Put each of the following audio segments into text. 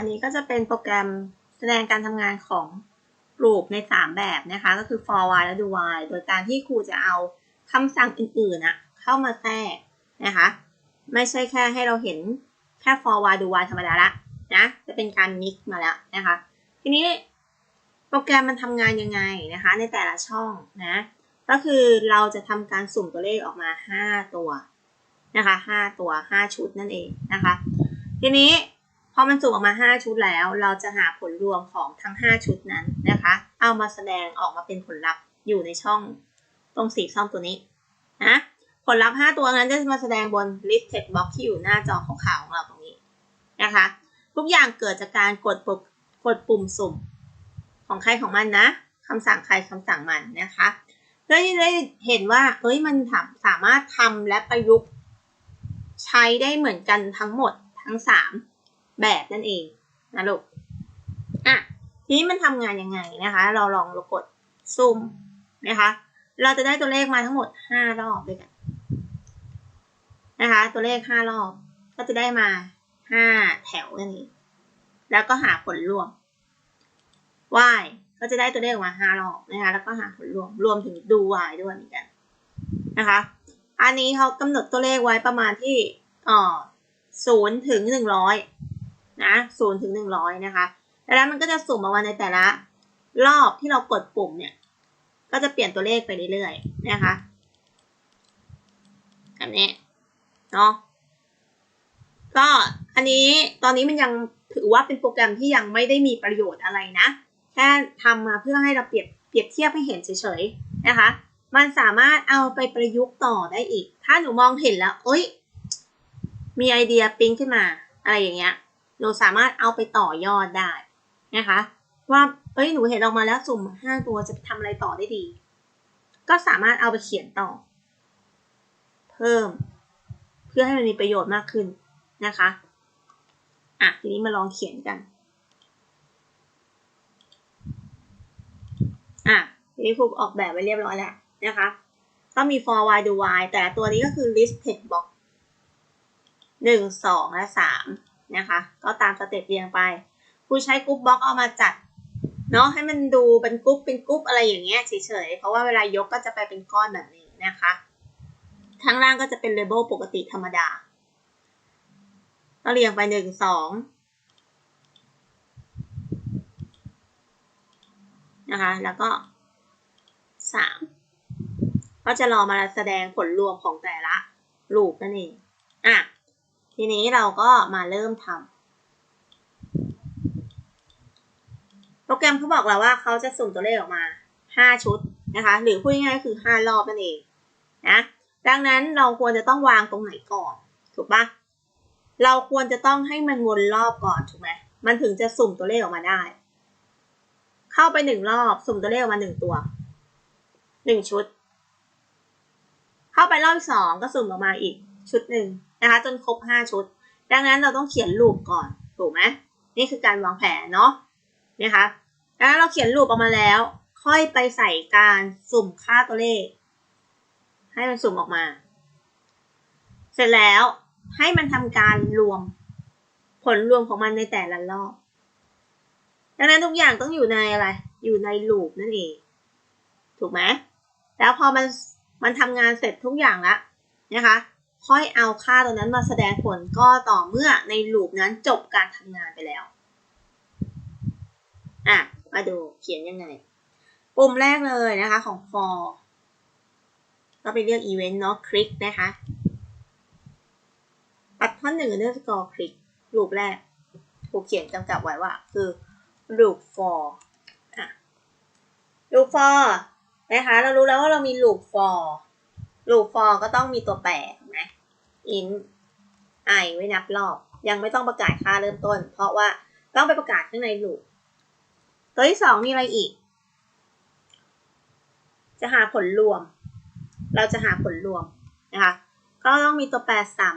อันนี้ก็จะเป็นโปรแกรมแสดงการทำงานของกรูปใน 3 แบบนะคะ ก็คือ for while และ do while โดยการที่ครูจะเอาคำสั่งอื่นๆนะเข้ามาแทรกนะคะ ไม่ใช่แค่ให้เราเห็นแค่ for while do while ธรรมดาละนะจะเป็นการ mix มาแล้วนะคะ ทีนี้โปรแกรมมันทำงานยังไงนะคะ ในแต่ละช่องนะก็คือเราจะทำการสุ่มตัวเลขออกมา 5 ตัวนะคะ 5 ตัว 5 ชุดนั่นเองนะคะ ทีนี้ อมันสุ่มออกมา 5 ชุดแล้ว เราจะหาผลรวมของทั้ง 5 ชุดนั้นนะคะ เอามาแสดงออกมาเป็นผลลัพธ์อยู่ในช่องตรงสีส้มตัวนี้นะผลลัพธ์ 5 ตัวนั้นจะมาแสดงบน list text box ที่อยู่หน้าจอขาวๆของเราตรงนี้นะคะ ทุกอย่างเกิดจากการกดปุ่มกดปุ่มสุ่มของใครของมันนะคำสั่งใครคำสั่งมันนะคะเพื่อที่ได้เห็นว่าเฮ้ยมันสามารถทำและประยุกต์ใช้ได้เหมือนกันทั้งหมดทั้ง 3 แบบนั่นเองนะลูก อะ ทีนี้มันทำงานยังไงนะคะ เราลองกดซูมนะคะ เราจะได้ตัวเลขมาทั้งหมด 5 รอบด้วยกันนะคะ ตัวเลข 5 รอบ ก็จะได้มา 5 แถวนั่นเองแล้วก็หาผลรวม y ก็จะได้ตัวเลขออกมา5รอบนะคะ แล้วก็หาผลรวม รวมถึงดู y ด้วยเหมือนกันนะคะ อันนี้เขากำหนดตัวเลขไว้ประมาณที่อ๋อศูนย์ถึงหนึ่งร้อย นะศูนย์ถึงหนึ่งร้อยนะคะ แล้วมันก็จะสุ่มออกมาในแต่ละ รอบที่เรากดปุ่มเนี่ย ก็จะเปลี่ยนตัวเลขไปเรื่อยๆนะคะแบบนี้เนาะก็อันนี้ตอนนี้มันยังถือว่าเป็นโปรแกรมที่ยังไม่ได้มีประโยชน์อะไรนะ แค่ทำมาเพื่อให้เราเปรียบเปรียบเทียบให้เห็นเฉยๆนะคะ มันสามารถเอาไปประยุกต์ต่อได้อีก ถ้าหนูมองเห็นแล้ว เอ้ย มีไอเดียปิ๊งขึ้นมา อะไรอย่างเงี้ย หนูสามารถเอาไปต่อยอดได้นะคะ ว่าเอ้ยหนูเห็นออกมาแล้วสุ่มห้าตัวจะไปทำอะไรต่อได้ดี ก็สามารถเอาไปเขียนต่อ เพิ่ม เพื่อให้มันมีประโยชน์มากขึ้นนะคะอะทีนี้มาลองเขียนกันอะทีนี้ครูออกแบบไว้เรียบร้อยแล้วนะคะก็มี for y do y แต่ตัวนี้ก็คือ list text box หนึ่งสองและสาม นะคะ ก็ตามสเต็ปเรียงไปครูใช้กรุ๊ปบล็อกเอามาจัดเนาะให้มันดูเป็นกรุ๊ปเป็นกรุ๊ปอะไรอย่างเงี้ยเฉยๆเพราะว่าเวลายกก็จะไปเป็นก้อนแบบนี้นะคะข้างล่างก็จะเป็น label ปกติธรรมดาก็เรียงไปหนึ่งสองนะคะ แล้วก็สามก็จะรอมาแสดงผลรวมของแต่ละรูปนั่นเองอะ ทีนี้เราก็มาเริ่มทำโปรแกรมเขาบอกเราว่าเขาจะสุ่มตัวเลขออกมา 5 ชุดนะคะ หรือพูดง่ายๆคือ 5 รอบนั่นเองนะดังนั้นเราควรจะต้องวางตรงไหนก่อน ถูกปะเราควรจะต้องให้มันวนรอบก่อนถูกไหมมันถึงจะสุ่มตัวเลขออกมาได้ เข้าไปหนึ่งรอบสุ่มตัวเลขออกมาหนึ่งตัวหนึ่งชุด เข้าไปรอบสองก็สุ่มออกมาอีกชุดหนึ่ง นะคะ จนครบห้าชุด ดังนั้นเราต้องเขียนลูปก่อน ถูกไหมนี่คือการวางแผนเนาะนะคะแล้วเราเขียนลูปออกมาแล้ว ค่อยไปใส่การสุ่มค่าตัวเลข ให้มันสุ่มออกมา เสร็จแล้วให้มันทำการรวมผลรวมของมันในแต่ละรอบดังนั้นทุกอย่างต้องอยู่ในอะไร อยู่ในลูปนั่นเอง ถูกไหม แล้วพอมันมันทำงานเสร็จทุกอย่างแล้วนะคะ ค่อยเอาค่าตัวนั้นมาแสดงผลก็ต่อเมื่อในลูปนั้นจบการทำงานไปแล้ว อะ มาดูเขียนยังไง ปุ่มแรกเลยนะคะของ for ก็ไปเลือก event เนาะคลิกนะคะ ปัดท่อนหนึ่งเลือก score คลิกลูปแรกครูเขียนจำกัดไว้ว่า คือ loop for อะ loop for นะคะ เรารู้แล้วว่าเรามี loop for loop for ก็ต้องมีตัวแปรถูกไหม int i ไว้นับรอบ ยังไม่ต้องประกาศค่าเริ่มต้น เพราะว่าต้องไปประกาศข้างใน loop ตัวที่สองมีอะไรอีก จะหาผลรวม เราจะหาผลรวมนะคะก็ต้องมีตัวแปร sum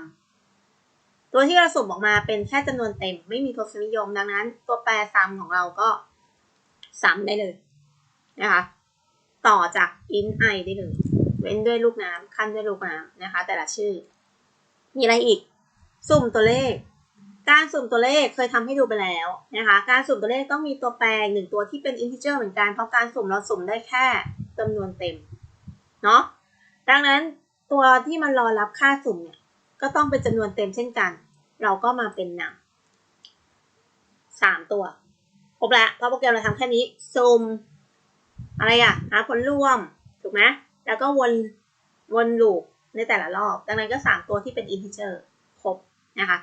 ตัวที่เราสุ่มออกมาเป็นแค่จำนวนเต็ม ไม่มีทศนิยมดังนั้น ตัวแปร sum ของเราก็ sum ได้เลยนะคะต่อจาก int i ได้เลย เว้นด้วยลูกน้ำขั้นด้วยลูกน้ำนะคะ แต่ละชื่อ มีอะไรอีก สุ่มตัวเลข การสุ่มตัวเลขเคยทำให้ดูไปแล้วนะคะ การสุ่มตัวเลขต้องมีตัวแปรหนึ่งตัวที่เป็น integer เหมือนกันเพราะการสุ่มเราสุ่มได้แค่จำนวนเต็มเนาะดังนั้นตัวที่มันรอรับค่าสุ่มเนี่ยก็ต้องเป็นจำนวนเต็มเช่นกัน เราก็มาเป็นนำสามตัวครบแล้วเพราะโปรแกรมเราทำแค่นี้สุ่มอะไรอะหาผลรวม ถูกไหม แล้วก็วนวนลูปในแต่ละรอบ ดังนั้นก็สามตัวที่เป็น integer ครบนะคะ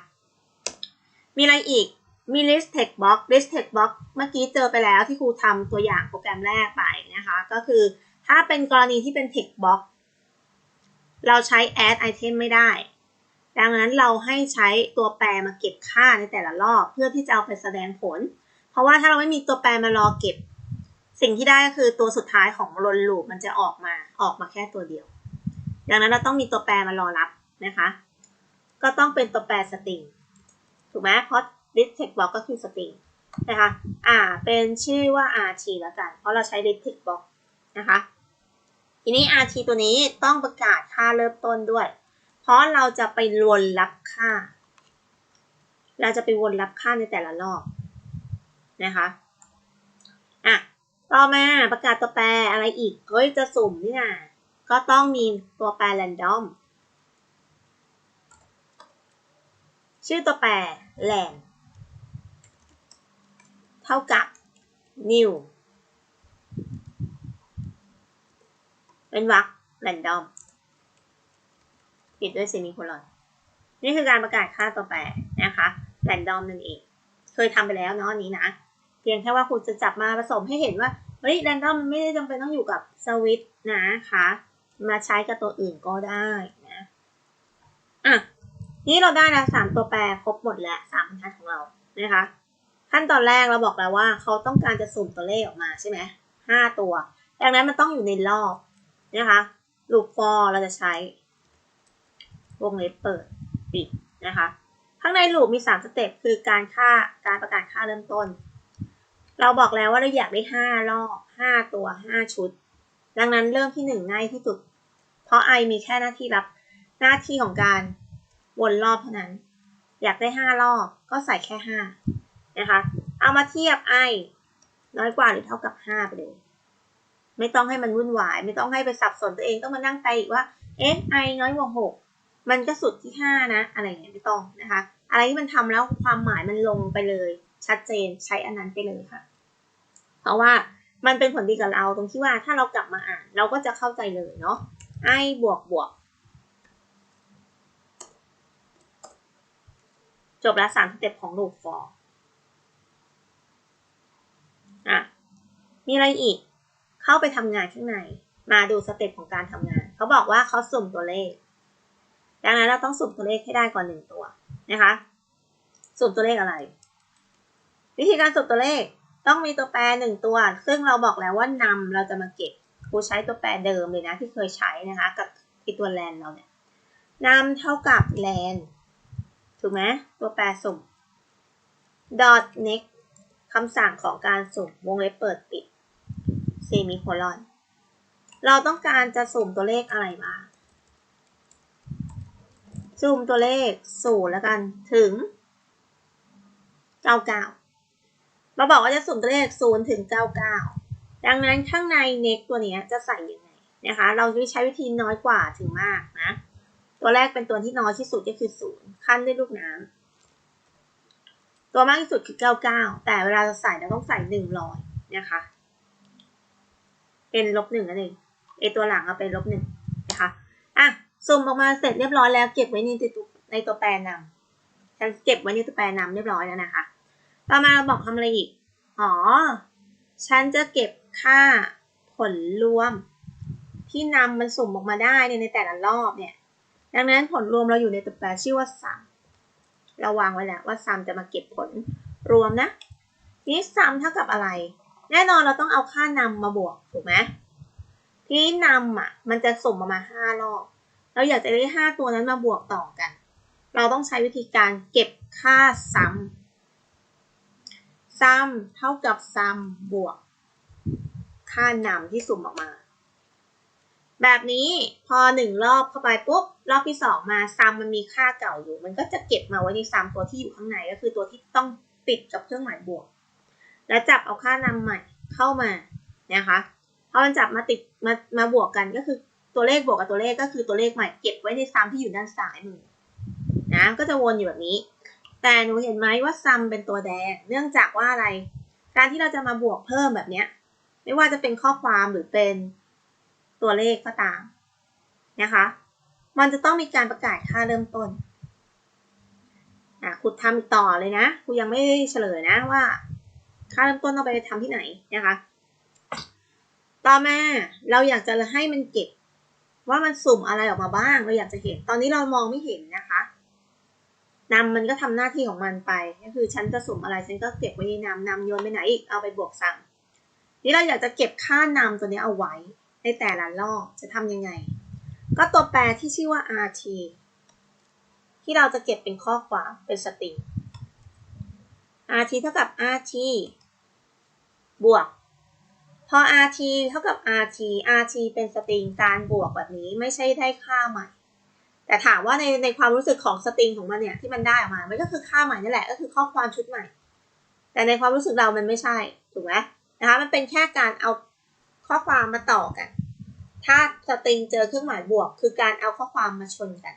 มีอะไรอีก มี list text box list text box เมื่อกี้เจอไปแล้วที่ครูทำตัวอย่างโปรแกรมแรกไปนะคะ ก็คือถ้าเป็นกรณีที่เป็น text box เราใช้ add item ไม่ได้ ดังนั้นเราให้ใช้ตัวแปรมาเก็บค่าในแต่ละรอบ เพื่อที่จะเอาไปแสดงผล เพราะว่าถ้าเราไม่มีตัวแปรมารอเก็บ สิ่งที่ได้ก็คือตัวสุดท้ายของลนลูปมันจะออกมาออกมาแค่ตัวเดียว ดังนั้นเราต้องมีตัวแปรมารอรับนะคะ ก็ต้องเป็นตัวแปรสตริงถูกไหมเพราะ list text box ก็คือ string นะคะ อ่า เป็นชื่อว่า rt แล้วกัน เพราะเราใช้ list text box นะคะ ทีนี้ rt ตัวนี้ต้องประกาศค่าเริ่มต้นด้วย เพราะเราจะไปวนรับค่า เราจะไปวนรับค่าในแต่ละรอบนะคะ อะ ต่อมาประกาศตัวแปรอะไรอีกเฮ้ยจะสุ่มนี่นะก็ต้องมีตัวแปร random ชื่อตัวแปร land เท่ากับ new เป็นวรรค random ปิดด้วยเซมิโคลอนนี่คือการประกาศค่าตัวแปรนะคะ random นั่นเอง เคยทำไปแล้วเนาะนี้นะ เพียงแค่ว่าคุณจะจับมาผสมให้เห็นว่าเฮ้ย random มันไม่ได้จำเป็นต้องอยู่กับสวิตนะคะ มาใช้กับตัวอื่นก็ได้นะอะนี่เราได้แล้วสามตัวแปรครบหมดแล้วสามบรรทัดของเรานะคะขั้นตอนแรกเราบอกแล้วว่าเขาต้องการจะสุ่มตัวเลขออกมาใช่ไหมห้าตัว ดังนั้นมันต้องอยู่ในรอบนะคะลูป for เราจะใช้ วงเล็บเปิดปิดนะคะ ข้างในลูปมีสามสเต็ปคือการค่าการประกาศค่าเริ่มต้น เราบอกแล้วว่าเราอยากได้ห้ารอบห้าตัวห้าชุด ดังนั้นเริ่มที่หนึ่งง่ายที่สุด เพราะ i มีแค่หน้าที่รับหน้าที่ของการวนรอบเท่านั้น อยากได้ห้ารอบก็ใส่แค่ห้านะคะ เอามาเทียบ i น้อยกว่าหรือเท่ากับห้าไปเลย ไม่ต้องให้มันวุ่นวาย ไม่ต้องให้ไปสับสนตัวเองต้องมานั่งไปอีกว่าเอ๊ะ i น้อยกว่าหกมันก็สุดที่ห้านะอะไรอย่างเงี้ยไม่ต้องนะคะ อะไรที่มันทำแล้วความหมายมันลงไปเลย ชัดเจนใช้อันนั้นไปเลยค่ะ เพราะว่ามันเป็นผลดีกับเราตรงที่ว่าถ้าเรากลับมาอ่านเราก็จะเข้าใจเลยเนาะ i บวกบวกจบแล้วสามสเต็ปของลูป for อะ มีอะไรอีก เข้าไปทำงานข้างใน มาดูสเต็ปของการทำงาน เขาบอกว่าเขาสุ่มตัวเลข ดังนั้นเราต้องสุ่มตัวเลขให้ได้ก่อนหนึ่งตัวนะคะ สุ่มตัวเลขอะไร วิธีการสุ่มตัวเลข ต้องมีตัวแปรหนึ่งตัว ซึ่งเราบอกแล้วว่านำเราจะมาเก็บครูใช้ตัวแปรเดิมเลยนะที่เคยใช้นะคะ กับไอตัวแลนเราเนี่ยนำเท่ากับแลนถูกไหมตัวแปรสุ่ม dot next คำสั่งของการสุ่มวงเล็บเปิดปิดเซมิโคลอนเราต้องการจะสุ่มตัวเลขอะไรบ้าสุ่มตัวเลขศูนย์แล้วกันถึง99เราบอกว่าจะสุ่มตัวเลข0ถึง99ดังนั้นข้างใน next ตัวนี้จะใส่ยังไงนะคะ เราจะใช้วิธีน้อยกว่าถึงมากนะ ตัวแรกเป็นตัวที่น้อยที่สุดก็คือ0ขั้นด้วยลูกน้ำตัวมากที่สุดคือ 99 แต่เวลาเราใส่เราต้องใส่ 100 นะคะ เป็นลบหนึ่งนั่นเองไอตัวหลังเอาเป็นลบหนึ่งนะคะอะสุ่มออกมาเสร็จเรียบร้อยแล้วเก็บไว้ในตัวในตัวแปรนำฉันเก็บไว้ในตัวแปรนำเรียบร้อยแล้วนะคะ ต่อมาเราบอกทำอะไรอีก อ๋อ ฉันจะเก็บค่าผลรวม ที่นำมันสุ่มออกมาได้ในแต่ละรอบเนี่ย ดังนั้นผลรวมเราอยู่ในตัวแปรชื่อว่า sum เราวางไว้แล้วว่า sum จะมาเก็บผลรวมนะ นี้ sum เท่ากับอะไร แน่นอนเราต้องเอาค่านำมาบวกถูกไหมที่นำอะมันจะสุ่มออกมาห้ารอบ เราอยากจะได้ห้าตัวนั้นมาบวกต่อกัน เราต้องใช้วิธีการเก็บค่าซ้ำ ซ้ำเท่ากับซ้ำบวก ค่านำที่สุ่มออกมา แบบนี้พอหนึ่งรอบเข้าไปปุ๊บ รอบที่สองมาซ้ำมันมีค่าเก่าอยู่ มันก็จะเก็บมาไว้ในซ้ำตัวที่อยู่ข้างในก็คือตัวที่ต้องติดกับเครื่องหมายบวก แล้วจับเอาค่านำใหม่เข้ามานะคะพอมันจับมาติดมามาบวกกันก็คือตัวเลขบวกกับตัวเลขก็คือตัวเลขใหม่เก็บไว้ในซ้ำที่อยู่ด้านซ้ายมือนะก็จะวนอยู่แบบนี้ แต่หนูเห็นไหมว่าซัมเป็นตัวแดง เนื่องจากว่าอะไร การที่เราจะมาบวกเพิ่มแบบเนี้ย ไม่ว่าจะเป็นข้อความหรือเป็นตัวเลขก็ตามนะคะ มันจะต้องมีการประกาศค่าเริ่มต้นอะครูทำอีกต่อเลยนะครูยังไม่เฉลยนะว่า ค่าเริ่มต้นต้องไปทำที่ไหนนะคะ ต่อมาเราอยากจะให้มันเก็บว่ามันสุ่มอะไรออกมาบ้าง เราอยากจะเห็น ตอนนี้เรามองไม่เห็นนะคะ น้ำมันก็ทำหน้าที่ของมันไป ก็คือฉันจะสุ่มอะไรฉันก็เก็บไว้ในน้ำน้ำโยนไปไหนอีกเอาไปบวกซ้ำนี่เราอยากจะเก็บค่าน้ำตัวนี้เอาไว้ในแต่ละรอบจะทำยังไง ก็ตัวแปรที่ชื่อว่า rt ที่เราจะเก็บเป็นข้อความเป็นสตริง rt เท่ากับ rt บวก พอ rt เท่ากับ rt rt เป็นสตริงการบวกแบบนี้ไม่ใช่ได้ค่าใหม่ แต่ถามว่าในในความรู้สึกของสตริงของมันเนี่ยที่มันได้ออกมา มันก็คือค่าใหม่นั่นแหละก็คือข้อความชุดใหม่ แต่ในความรู้สึกเรามันไม่ใช่ถูกไหมนะคะมันเป็นแค่การเอาข้อความมาต่อกัน ถ้าสตริงเจอเครื่องหมายบวก คือการเอาข้อความมาชนกัน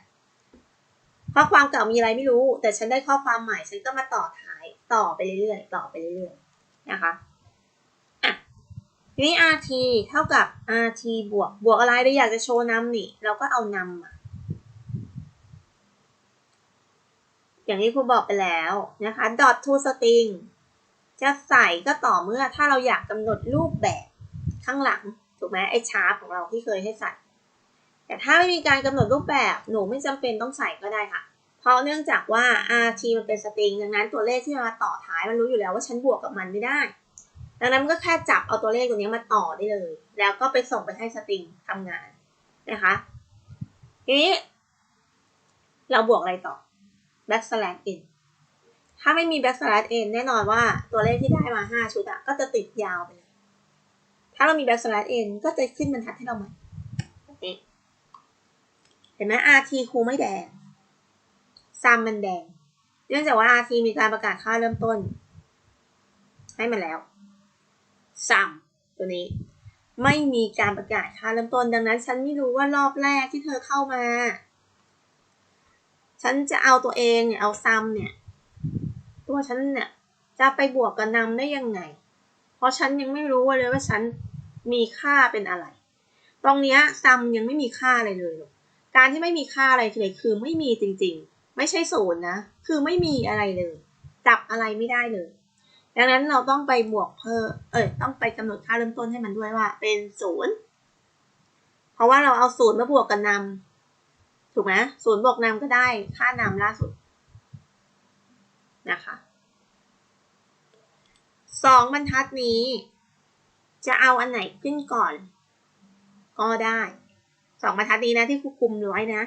ข้อความเก่ามีอะไรไม่รู้ แต่ฉันได้ข้อความใหม่ฉันก็มาต่อท้ายต่อไปเรื่อยๆต่อไปเรื่อยๆนะคะทีนี้ rt เท่ากับ rt บวก บวกอะไรเราอยากจะโชว์นำนี่ เราก็เอานำมา อย่างที่ครูบอกไปแล้วนะคะ dot to string จะใส่ก็ต่อเมื่อถ้าเราอยากกำหนดรูปแบบข้างหลัง ถูกไหมไอ้ชาร์ปของเราที่เคยให้ใส่ แต่ถ้าไม่มีการกำหนดรูปแบบหนูไม่จำเป็นต้องใส่ก็ได้ค่ะ เพราะเนื่องจากว่า rt มันเป็นสตริงดังนั้นตัวเลขที่มาต่อท้ายมันรู้อยู่แล้วว่าฉันบวกกับมันไม่ได้ ดังนั้นมันก็แค่จับเอาตัวเลขตัวนี้มาต่อได้เลย แล้วก็ไปส่งไปให้สตริงทำงานนะคะทีนี้เราบวกอะไรต่อ backslash n ถ้าไม่มี backslash n แน่นอนว่าตัวเลขที่ได้มา 5 ชุดอะก็จะติดยาวไปเลย ถ้าเรามี backslash n ก็จะขึ้นบรรทัดให้เราใหม่แบบนี้เห็นไหม rt ครูไม่แดง sum มันแดง เนื่องจากว่า rt มีการประกาศค่าเริ่มต้น ให้มันแล้ว sum ตัวนี้ไม่มีการประกาศค่าเริ่มต้น ดังนั้นฉันไม่รู้ว่ารอบแรกที่เธอเข้ามา ฉันจะเอาตัวเองเนี่ยเอาซัมเนี่ย ตัวฉันเนี่ยจะไปบวกกับนำได้ยังไง เพราะฉันยังไม่รู้เลยว่าฉันมีค่าเป็นอะไร ตรงเนี้ยซัมยังไม่มีค่าอะไรเลย การที่ไม่มีค่าอะไรเลยคือไม่มีจริงๆ ไม่ใช่ศูนย์นะ คือไม่มีอะไรเลย จับอะไรไม่ได้เลย ดังนั้นเราต้องไปบวกเพิ่ม เอ้ย ต้องไปกำหนดค่าเริ่มต้นให้มันด้วยว่า เป็นศูนย์ เพราะว่าเราเอาศูนย์มาบวกกับนำ ถูกไหมศูนย์บวกนำก็ได้ค่านำล่าสุดนะคะสองบรรทัดนี้ จะเอาอันไหนขึ้นก่อน ก็ได้สองบรรทัดนี้นะที่ครูคุมไว้นะ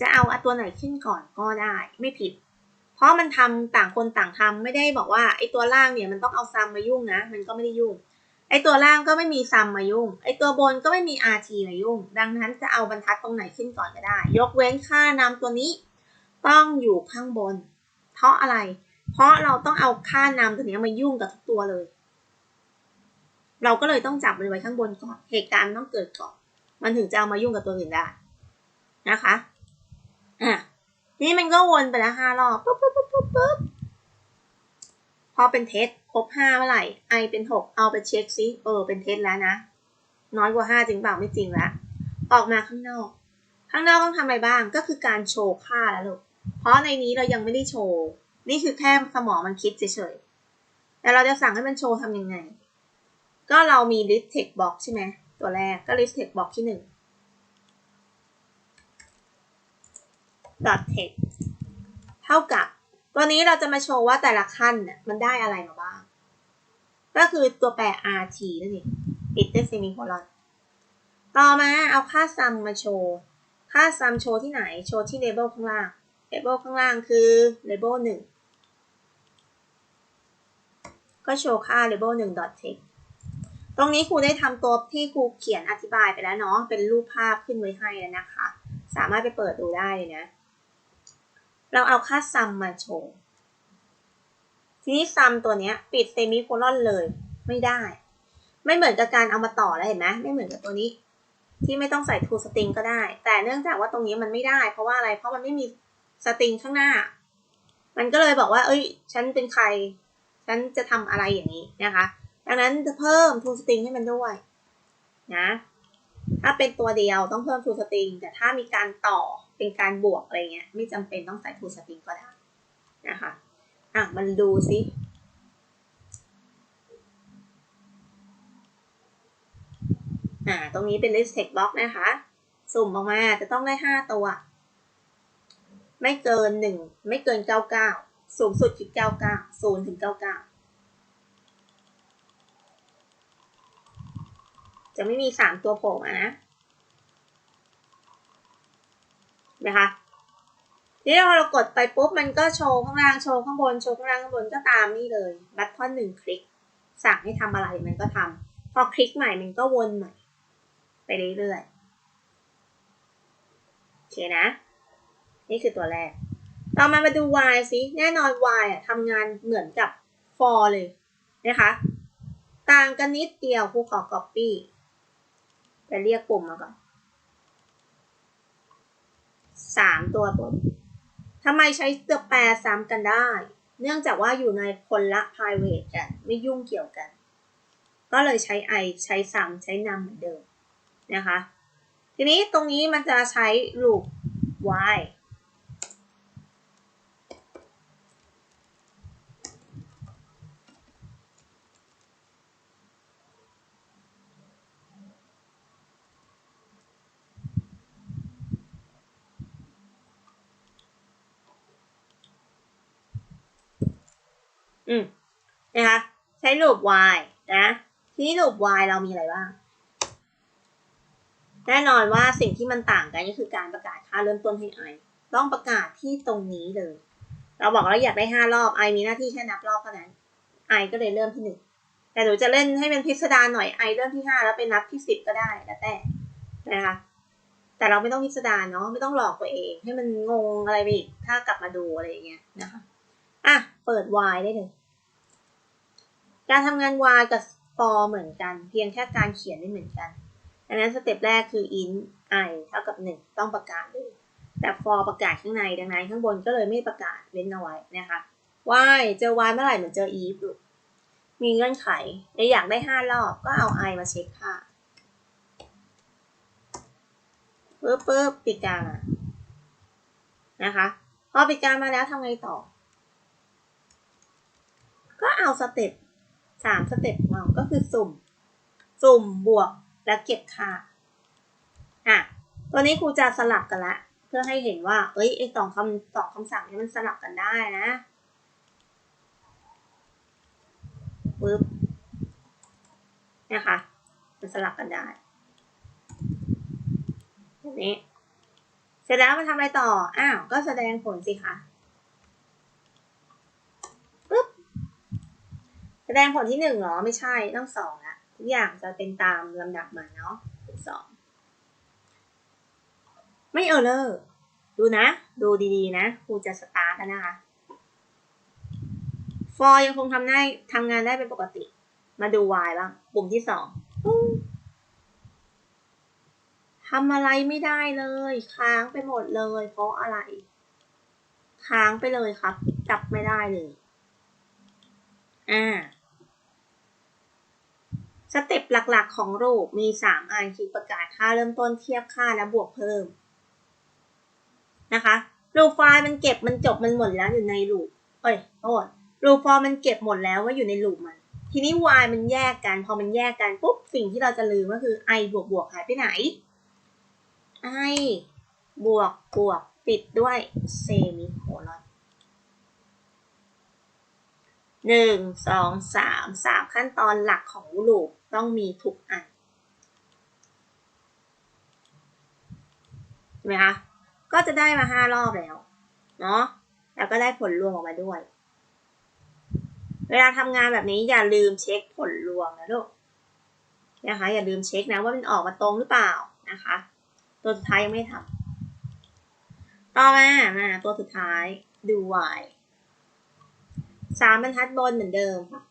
จะเอาอันตัวไหนขึ้นก่อนก็ได้ ไม่ผิด เพราะมันทำต่างคนต่างทำไม่ได้บอกว่าไอ้ตัวล่างเนี่ยมันต้องเอาซัมมายุ่งนะ มันก็ไม่ได้ยุ่ง ไอตัวล่างก็ไม่มีซัมมายุ่ง ไอตัวบนก็ไม่มี rt มายุ่ง ดังนั้นจะเอาบรรทัดตรงไหนขึ้นก่อนก็ได้ ยกเว้นค่านำตัวนี้ ต้องอยู่ข้างบน เพราะอะไร เพราะเราต้องเอาค่านำตัวนี้มายุ่งกับทุกตัวเลย เราก็เลยต้องจับมันไว้ข้างบนก่อน เหตุการณ์ต้องเกิดก่อน มันถึงจะเอามายุ่งกับตัวอื่นได้นะคะ อะ นี้มันก็วนไปแล้วห้ารอบปุ๊บปุ๊บปุ๊บปุ๊บ พอเป็นเท็จครบห้าเมื่อไหร่ i เป็นหกเอาไปเช็คซิเออเป็นเท็จแล้วนะ น้อยกว่าห้าจริงเปล่าไม่จริงละออกมาข้างนอก ข้างนอกต้องทำอะไรบ้างก็คือการโชว์ค่าแล้วลูกเพราะในนี้เรายังไม่ได้โชว์ นี่คือแค่สมองมันคิดเฉยๆแต่เราจะสั่งให้มันโชว์ทำยังไง ก็เรามี list text box ใช่ไหมตัวแรกก็ list text box ที่หนึ่ง dot text เท่ากับ ตัวนี้เราจะมาโชว์ว่าแต่ละขั้นเนี่ยมันได้อะไรมาบ้าง ก็คือตัวแปร rt นั่นเองปิดด้วยเซมิโคลอน ต่อมาเอาค่า sum มาโชว์ ค่า sum โชว์ที่ไหน โชว์ที่ label ข้างล่าง label ข้างล่างคือ label 1ก็โชว์ค่า label 1 dot text ตรงนี้ครูได้ทำตัวที่ครูเขียนอธิบายไปแล้วเนาะ เป็นรูปภาพขึ้นไว้ให้แล้วนะคะ สามารถไปเปิดดูได้เลยนะ เราเอาค่าซัมมาโชว์ ทีนี้ซัมตัวเนี้ย ปิดเซมิโคลอนเลย ไม่ได้ ไม่เหมือนกับการเอามาต่อแล้วเห็นไหมไม่เหมือนกับตัวนี้ ที่ไม่ต้องใส่ทูสตริงก็ได้ แต่เนื่องจากว่าตรงนี้มันไม่ได้ เพราะว่าอะไร เพราะมันไม่มีสตริงข้างหน้า มันก็เลยบอกว่า เอ้ย ฉันเป็นใคร ฉันจะทำอะไรอย่างนี้นะคะ ดังนั้นจะเพิ่มทูสตริงให้มันด้วย นะ ถ้าเป็นตัวเดียวต้องเพิ่มทูสตริง แต่ถ้ามีการต่อ เป็นการบวกอะไรเงี้ย ไม่จำเป็นต้องใส่ทูสตริงก็ได้นะคะ อะ มันดูสิอ่า ตรงนี้เป็น list text box นะคะ สุ่มออกมาจะต้องได้ห้าตัว ไม่เกินหนึ่งไม่เกินเก้าเก้าสูงสุดคือเก้าเก้าศูนย์ถึงเก้าเก้าจะไม่มีสามตัวโผล่มานะ นะคะนี่พอเรากดไปปุ๊บมันก็โชว์ข้างล่างโชว์ข้างบนโชว์ข้างล่างข้างบนก็ตามนี่เลยบัตทอนหนึ่งคลิก สั่งให้ทำอะไรมันก็ทำพอคลิกใหม่มันก็วนใหม่ ไปเรื่อยๆโอเคนะ นี่คือตัวแรก ต่อมามาดู y สิแน่นอน y อะทำงานเหมือนกับ for เลยนะคะ ต่างกันนิดเดียวครูขอ copy ไปเรียกปุ่มมาก่อน สามตัวบนทำไมใช้ตัวแปรซ้ำกันได้ เนื่องจากว่าอยู่ในคนละ private กัน ไม่ยุ่งเกี่ยวกัน ก็เลยใช้ i ใช้ซ้ำใช้นำเหมือนเดิมนะคะ ทีนี้ตรงนี้มันจะใช้ loop y อืมนะคะใช้ลูป y นะทีนี้ลูป y เรามีอะไรบ้างแน่นอนว่าสิ่งที่มันต่างกันก็คือการประกาศค่าเริ่มต้นให้ i ต้องประกาศที่ตรงนี้เลย เราบอกเราอยากได้ห้ารอบ i มีหน้าที่แค่นับรอบเท่านั้น i ก็เลยเริ่มที่หนึ่งแต่หนูจะเล่นให้เป็นพิสดารหน่อย i เริ่มที่ห้าแล้วไปนับที่สิบก็ได้แล้วแต่นะคะแต่เราไม่ต้องพิสดารเนาะไม่ต้องหลอกตัวเอง ให้มันงงอะไรไปอีกถ้ากลับมาดูอะไรอย่างเงี้ยนะคะ อะ เปิด y ได้เลยการทำงาน y กับ for เหมือนกัน เพียงแค่การเขียนไม่เหมือนกันดังนั้นสเต็ปแรกคือ int i เท่ากับ 1 ต้องประกาศเลยแต่ for ประกาศข้างในดังนั้นข้างบนก็เลยไม่ประกาศเว้นเอาไว้นะคะ y เจอ y เมื่อไหร่เหมือนเจอ if ลูกมีเงื่อนไขในอยากได้ 5 รอบก็เอา i มาเช็คค่าปึ๊บปึ๊บปิดการมานะคะ พอปิดการมาแล้วทำไงต่อ ก็เอาสเต็ปสามสเต็ปของเราก็คือสุ่ม สุ่มบวกแล้วเก็บค่าอะตัวนี้ครูจะสลับกันละ เพื่อให้เห็นว่า เอ้ยไอ้สองคำสองคำสั่งนี้มันสลับกันได้นะปึ๊บนะคะมันสลับกันได้แบบนี้ เสร็จแล้วมันทำอะไรต่อ อ้าว ก็แสดงผลสิคะ แส ดงผลที่หนึ่งเหรอ ไม่ใช่ต้องสองละทุกอย่างจะเป็นตามลำดับมาเนาะสองไม่เออเลอร์ดูนะ ดูดีๆนะครูจะสตาร์ทแล้วนะคะ for ยังคงทำได้ทำงานได้เป็นปกติ มาดู y บ้างปุ่มที่สองทำอะไรไม่ได้เลย ค้างไปหมดเลย เพราะอะไร ค้างไปเลยครับ จับไม่ได้เลย อ่า สเต็ปหลักๆ ของรูปมีสามอันคือประกาศค่าเริ่มต้นเทียบค่าและบวกเพิ่มนะคะรูปไฟล์มันเก็บมันจบมันหมดแล้วอยู่ในรูปเอ้ยโทษรูปฟอร์มันเก็บหมดแล้วว่าอยู่ในรูปมัน ทีนี้ y มันแยกกัน พอมันแยกกันปุ๊บสิ่งที่เราจะลืมก็คือ i บวกบวกหายไปไหน i บวกบวกปิดด้วยเซมิโคลอนหนึ่งสองสามสามขั้นตอนหลักของลูป ต้องมีทุกอันใช่ไหมคะก็จะได้มาห้ารอบแล้วเนาะแล้วก็ได้ผลรวมออกมาด้วย เวลาทำงานแบบนี้อย่าลืมเช็คผลรวมนะลูกนะคะอย่าลืมเช็คนะว่ามันออกมาตรงหรือเปล่านะคะ ตัวสุดท้ายยังไม่ทำต่อมามาตัวสุดท้ายดู y สามบรรทัดบนเหมือนเดิมค่ะ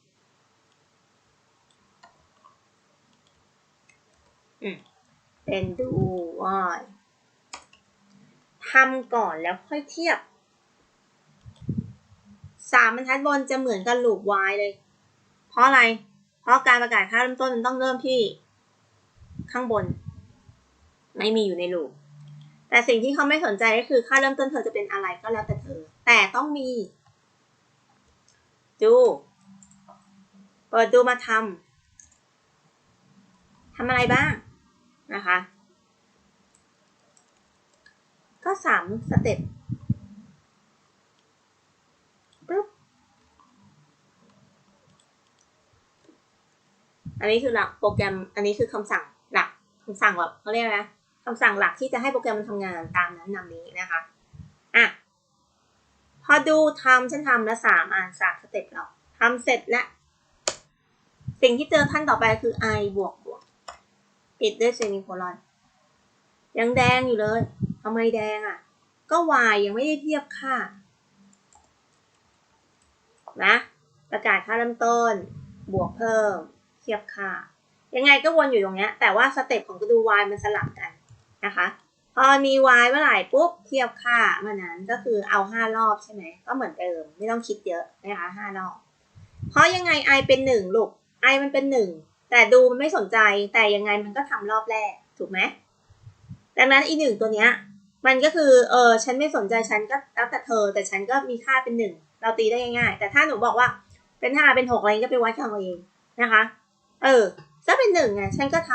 อืม เป็นดู y ทำก่อนแล้วค่อยเทียบสามบรรทัดบนจะเหมือนกับลูป y เลย เพราะอะไร เพราะการประกาศค่าเริ่มต้นมันต้องเริ่มที่ ข้างบน ไม่มีอยู่ในลูป แต่สิ่งที่เขาไม่สนใจก็คือค่าเริ่มต้นเธอจะเป็นอะไรก็แล้วแต่เธอ แต่ต้องมี ดูเปิดดูมาทำทำอะไรบ้าง นะคะ ก็สามสเต็ปปุ๊บอันนี้คือหลักโปรแกรมอันนี้คือคำสั่งหลักคำสั่งแบบเขาเรียกนะคำสั่งหลักที่จะให้โปรแกรมมันทำงานตามนั้นนำนี้นะคะอะพอดูทำฉันทำแล้วสามอ่านสามสเต็ปแล้วทำเสร็จแล้วสิ่งที่เจอขั้นต่อไปคือ i บวก ปิดด้วยเซมิโคลอนยังแดงอยู่เลยทำไมแดงอะ ก็ y ยังไม่ได้เทียบค่านะประกาศค่าเริ่มต้น บวกเพิ่ม เทียบค่า ยังไงก็วนอยู่ตรงเนี้ยแต่ว่าสเต็ปของกระดู y มันสลับกันนะคะ พอมี y เมื่อไหร่ปุ๊บ เทียบค่ามื่อนั้นก็คือเอาห้ารอบใช่ไหม ก็เหมือนเดิม ไม่ต้องคิดเยอะนะคะห้ารอบ เพราะยังไง i เป็นหนึ่งลูก i มันเป็นหนึ่ง แต่ดูมันไม่สนใจแต่ยังไงมันก็ทำรอบแรกถูกไหมดังนั้นอีหนึ่งตัวเนี้ย มันก็คือเออฉันไม่สนใจฉันก็แล้วแต่เธอ แต่ฉันก็มีค่าเป็นหนึ่งเราตีได้ง่ายๆแต่ถ้าหนูบอกว่าเป็นห้าเป็นหกอะไรก็ไปวัดกันเอาเองนะคะ เออถ้าเป็นหนึ่งไงฉันก็ท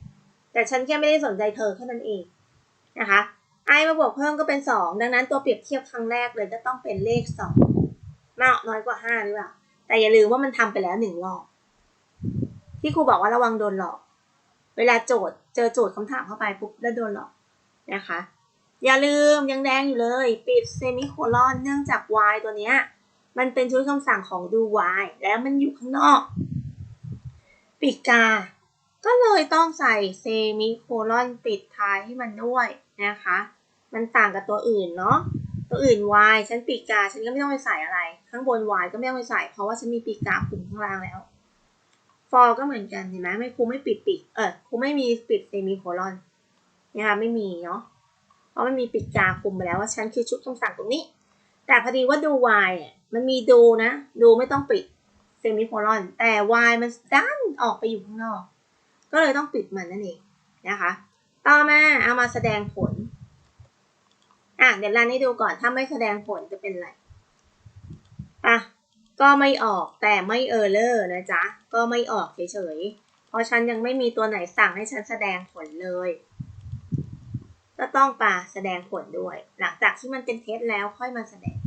ำแต่ฉันแค่ไม่ได้สนใจเธอแค่นั้นเองนะคะ i มาบวกเพิ่มก็เป็นสองดังนั้นตัวเปรียบเทียบครั้งแรกเลยก็ต้องเป็นเลขสองมากน้อยกว่าห้าหรือเปล่าแต่อย่าลืมว่ามันทำไปแล้วหนึ่งรอบ ที่ครูบอกว่าระวังโดนหลอก เวลาโจทย์เจอโจทย์คำถามเข้าไปปุ๊บแล้วโดนหลอกนะคะ อย่าลืมยังแดงอยู่เลย ปิดเซมิโคลอนเนื่องจาก y ตัวเนี้ยมันเป็นชุดคำสั่งของดู y แล้วมันอยู่ข้างนอก ปิดกา ก็เลยต้องใส่เซมิโคลอนปิดท้ายให้มันด้วยนะคะ มันต่างกับตัวอื่นเนาะตัวอื่น y ฉันปีกกา ฉันก็ไม่ต้องไปใส่อะไร ข้างบน y ก็ไม่ต้องไปใส่ เพราะว่าฉันมีปีกกาคุมข้างล่างแล้ว for ก็เหมือนกันเห็นไหมไม่ครูไม่ปิดปีกเออครูไม่มีปิดเซมิโคลอนนะคะไม่มีเนาะเพราะมันมีปิดกาคุมไปแล้วว่าฉันคือชุดคำสั่งตรงนี้ แต่พอดีว่าดู y เนี่ยมันมีดูนะ ดูไม่ต้องปิดเซมิโคลอน แต่ y มันดันออกไปอยู่ข้างนอก ก็เลยต้องปิดมันนั่นเองนะคะ ต่อมาเอามาแสดงผลอะเดี๋ยวรันให้ดูก่อนถ้าไม่แสดงผลจะเป็นอะไรอะ ก็ไม่ออกแต่ไม่เออร์เลอร์นะจ๊ะ ก็ไม่ออกเฉยๆ เพราะฉันยังไม่มีตัวไหนสั่งให้ฉันแสดงผลเลย ก็ต้องปาแสดงผลด้วย หลังจากที่มันเป็นเทสแล้วค่อยมาแสดง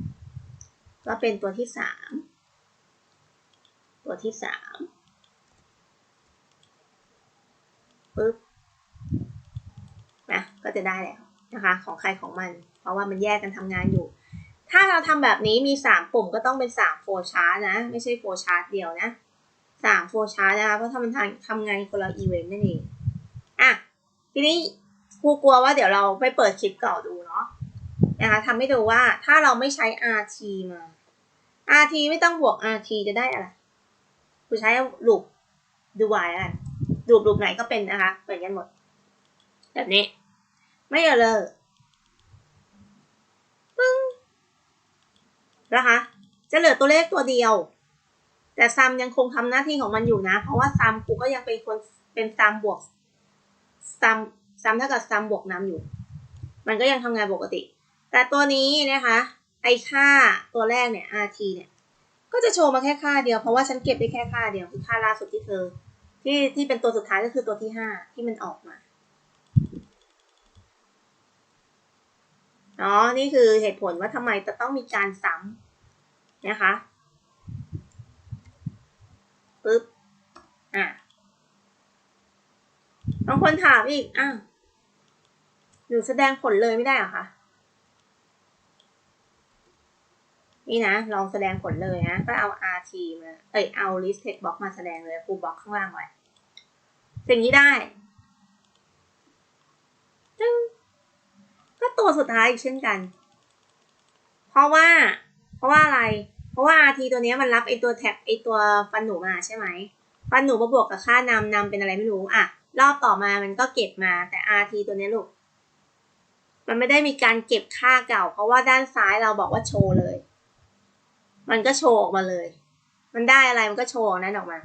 ก็เป็นตัวที่สามตัวที่สามปึ๊บนะก็จะได้แล้วนะคะ ของใครของมัน เพราะว่ามันแยกกันทำงานอยู่ ถ้าเราทำแบบนี้มีสามปุ่มก็ต้องเป็นสามโฟชาร์นะ ไม่ใช่โฟชาร์เดียวนะสามโฟชาร์นะคะ เพราะทำมันทำงานคนละอีเวนต์นั่นเองอะทีนี้ครูกลัวว่าเดี๋ยวเราไปเปิดคลิปเก่าดูเนาะนะคะทำให้ดูว่าถ้าเราไม่ใช้ rt มา rt ไม่ต้องบวก rt จะได้อะไรครูใช้ลูปดูวายกันลูปลูปไหนก็เป็นนะคะเหมือนกันหมด แบบนี้ ไม่เอาเลยปึ้ง นะคะ จะเหลือตัวเลขตัวเดียว แต่ซัมยังคงทำหน้าที่ของมันอยู่นะ เพราะว่าซัมกูก็ยังเป็นคนเป็นซัมบวกซัมซัมเท่ากับซัมบวกนำอยู่ มันก็ยังทำงานปกติ แต่ตัวนี้นะคะไอค่าตัวแรกเนี่ย rt เนี่ยก็จะโชว์มาแค่ค่าเดียวเพราะว่าฉันเก็บได้แค่ค่าเดียวคือค่าล่าสุดที่เธอ ที่ที่เป็นตัวสุดท้ายก็คือตัวที่ห้าที่มันออกมา อ๋อนี่คือเหตุผลว่าทำไมจะต้องมีการซ้ำนะคะปึ๊บอะบางคนถามอีกอ้าวหนูแสดงผลเลยไม่ได้หรอคะนี่นะ ลองแสดงผลเลยนะ ก็เอา rt มา เอ้ย เอา list text box มาแสดงเลยครูบล็อกข้างล่างไว้สิ่งที่ได้จึง ก็ตัวสุดท้ายอีกเช่นกัน เพราะว่า เพราะว่าอะไร เพราะว่า rt ตัวนี้มันรับไอตัวแท็กไอตัวฟันหนูมาใช่ไหมฟันหนูมาบวกกับค่านำนำเป็นอะไรไม่รู้อะรอบต่อมามันก็เก็บมาแต่ rt ตัวนี้ลูก มันไม่ได้มีการเก็บค่าเก่า เพราะว่าด้านซ้ายเราบอกว่าโชว์เลย มันก็โชว์ออกมาเลย มันได้อะไรมันก็โชว์นั้นออกมา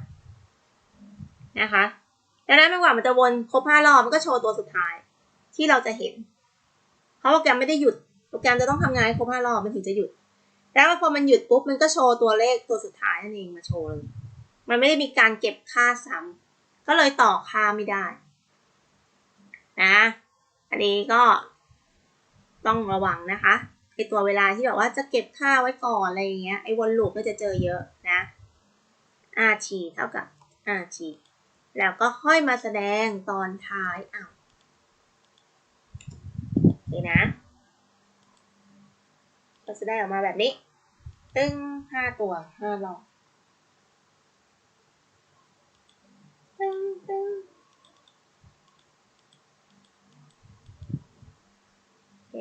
นะคะดังนั้นไม่ว่ามันจะวนครบห้ารอบมันก็โชว์ตัวสุดท้ายที่เราจะเห็น ราะโปรแกรมไม่ได้หยุด โปรแกรมจะต้องทำงานให้ครบห้ารอบมันถึงจะหยุด แล้วพอมันหยุดปุ๊บมันก็โชว์ตัวเลขตัวสุดท้ายนั่นเองมาโชว์เลย มันไม่ได้มีการเก็บค่าซ้ำก็เลยต่อค่าไม่ได้ นะ อันนี้ก็ต้องระวังนะคะไอตัวเวลาที่แบบว่าจะเก็บค่าไว้ก่อนอะไรอย่างเงี้ยไอวนลูปก็จะเจอเยอะนะ rt เท่ากับ rt แล้วก็ค่อยมาแสดงตอนท้ายอ้าว โอเคนะก็จะได้ออกมาแบบนี้ ตึ้งห้าตัวห้ารอบตึ้งตึ้งโอเค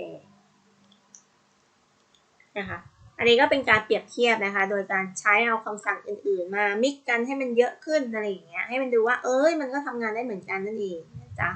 นะคะอันนี้ก็เป็นการเปรียบเทียบนะคะ โดยการใช้เอาคำสั่งอื่น ๆ มามิกกันให้มันเยอะขึ้นอะไรอย่างเงี้ย ให้มันดูว่า เอ้ย มันก็ทำงานได้เหมือนกันนั่นเองนะจ๊ะ